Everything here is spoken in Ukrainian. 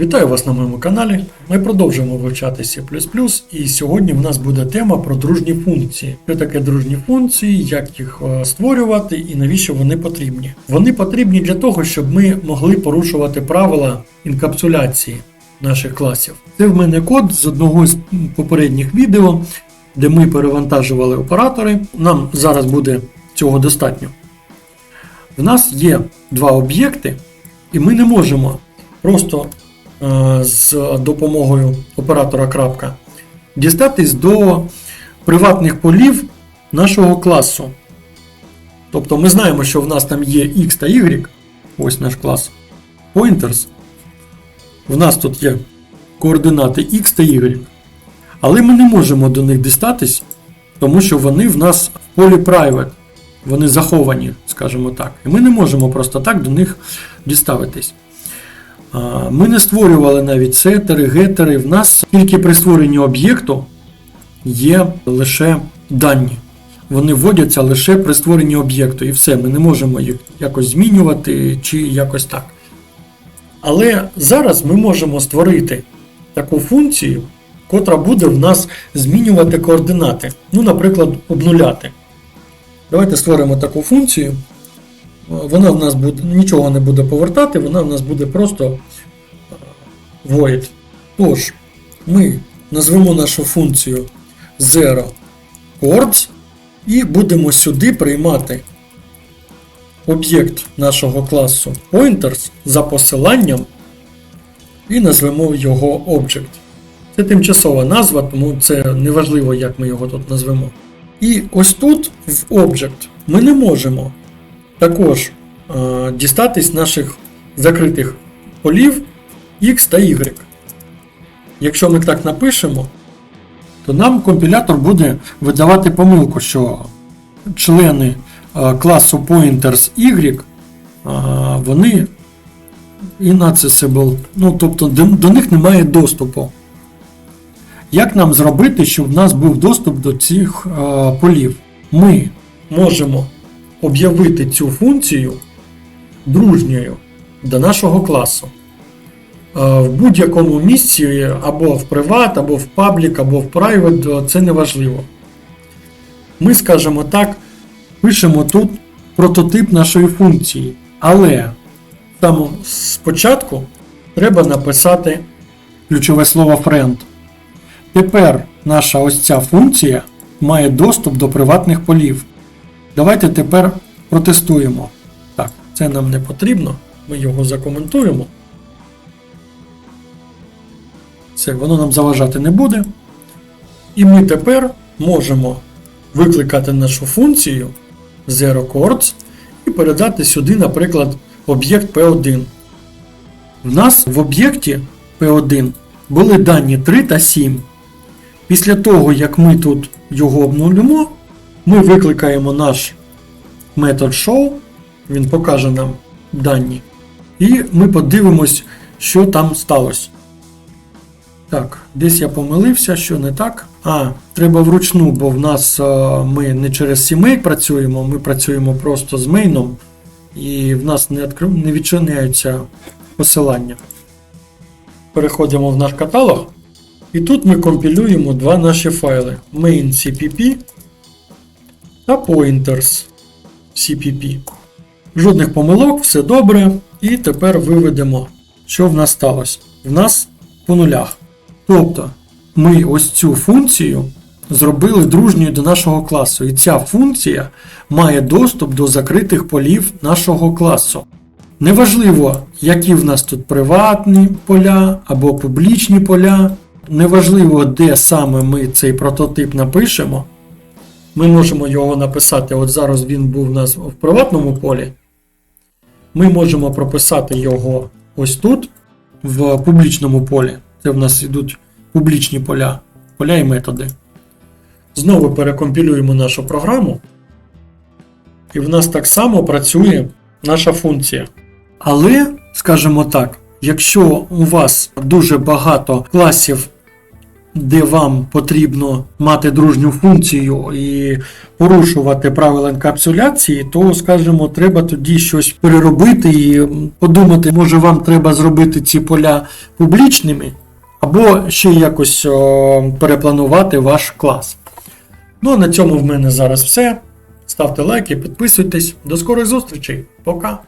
Вітаю вас на моєму каналі. Ми продовжуємо вивчати C++, і сьогодні в нас буде тема про дружні функції. Що таке дружні функції, як їх е, створювати і навіщо вони потрібні. Вони потрібні для того, щоб ми могли порушувати правила інкапсуляції наших класів. Це в мене код з одного з попередніх відео, де ми перевантажували оператори. Нам зараз буде цього достатньо. В нас є два об'єкти, і ми не можемо просто з допомогою оператора крапка дістатись до приватних полів нашого класу. Тобто ми знаємо, що в нас там є X та Y, ось наш клас pointers. В нас тут є координати X та Y. Але ми не можемо до них дістатись, тому що вони в нас в полі private. Вони заховані, скажімо так. І ми не можемо просто так до них діставитись. Ми не створювали навіть сетери, гетери. В нас тільки при створенні об'єкту є лише дані. Вони вводяться лише при створенні об'єкту, і все, ми не можемо їх якось змінювати чи якось так. Але зараз ми можемо створити таку функцію, котра буде в нас змінювати координати. Ну, наприклад, обнуляти. Давайте створимо таку функцію. Вона в нас буде нічого не буде повертати, вона в нас буде просто е, void. Тож, ми назвемо нашу функцію zero chords і будемо сюди приймати об'єкт нашого класу pointers за посиланням і назвемо його object. Це тимчасова назва, тому це неважливо, як ми його тут назвемо. І ось тут, в Object, ми не можемо також е, дістатись наших закритих полів X та Y. Якщо ми так напишемо, то нам компілятор буде видавати помилку, що члени е, класу pointers Y, е, вони inaccessible, ну тобто до, них немає доступу. Як нам зробити, щоб в нас був доступ до цих полів? Ми можемо об'явити цю функцію дружньою до нашого класу. Е, в будь-якому місці, або в приват, або в паблік, або в private, це не важливо. Ми, скажімо так, пишемо тут прототип нашої функції. Але там спочатку треба написати ключове слово friend. Тепер наша ось ця функція має доступ до приватних полів. Давайте тепер протестуємо. Так, це нам не потрібно. Ми його закоментуємо. Це воно нам заважати не буде. І ми тепер можемо викликати нашу функцію ZeroChords і передати сюди, наприклад, об'єкт P1. В нас в об'єкті P1 були дані 3 та 7. Після того, як ми тут його обнулимо, ми викликаємо наш метод show, він покаже нам дані. І ми подивимось, що там сталося. Так, десь я помилився, що не так. А, треба вручну, бо в нас а, ми не через сімей працюємо, ми працюємо просто з мейном, і в нас не, відкр... не відчиняються посилання. Переходимо в наш каталог. І тут ми компілюємо два наші файли main.cpp та pointers cpp. Жодних помилок, все добре. І тепер виведемо, що в нас сталося. В нас по нулях. Тобто, ми ось цю функцію зробили дружньою до нашого класу. І ця функція має доступ до закритих полів нашого класу. Неважливо, які в нас тут приватні поля або публічні поля. Неважливо, де саме ми цей прототип напишемо. Ми можемо його написати. От зараз він був у нас в приватному полі. Ми можемо прописати його ось тут, в публічному полі. Це в нас йдуть публічні поля, поля і методи. Знову перекомпілюємо нашу програму. І в нас так само працює наша функція. Але, скажімо так, якщо у вас дуже багато класів де вам потрібно мати дружню функцію і порушувати правила енкапсуляції, то, скажімо, треба тоді щось переробити і подумати, може вам треба зробити ці поля публічними, або ще якось перепланувати ваш клас. Ну а на цьому в мене зараз все. Ставте лайки, підписуйтесь. До скорих зустрічей. Пока!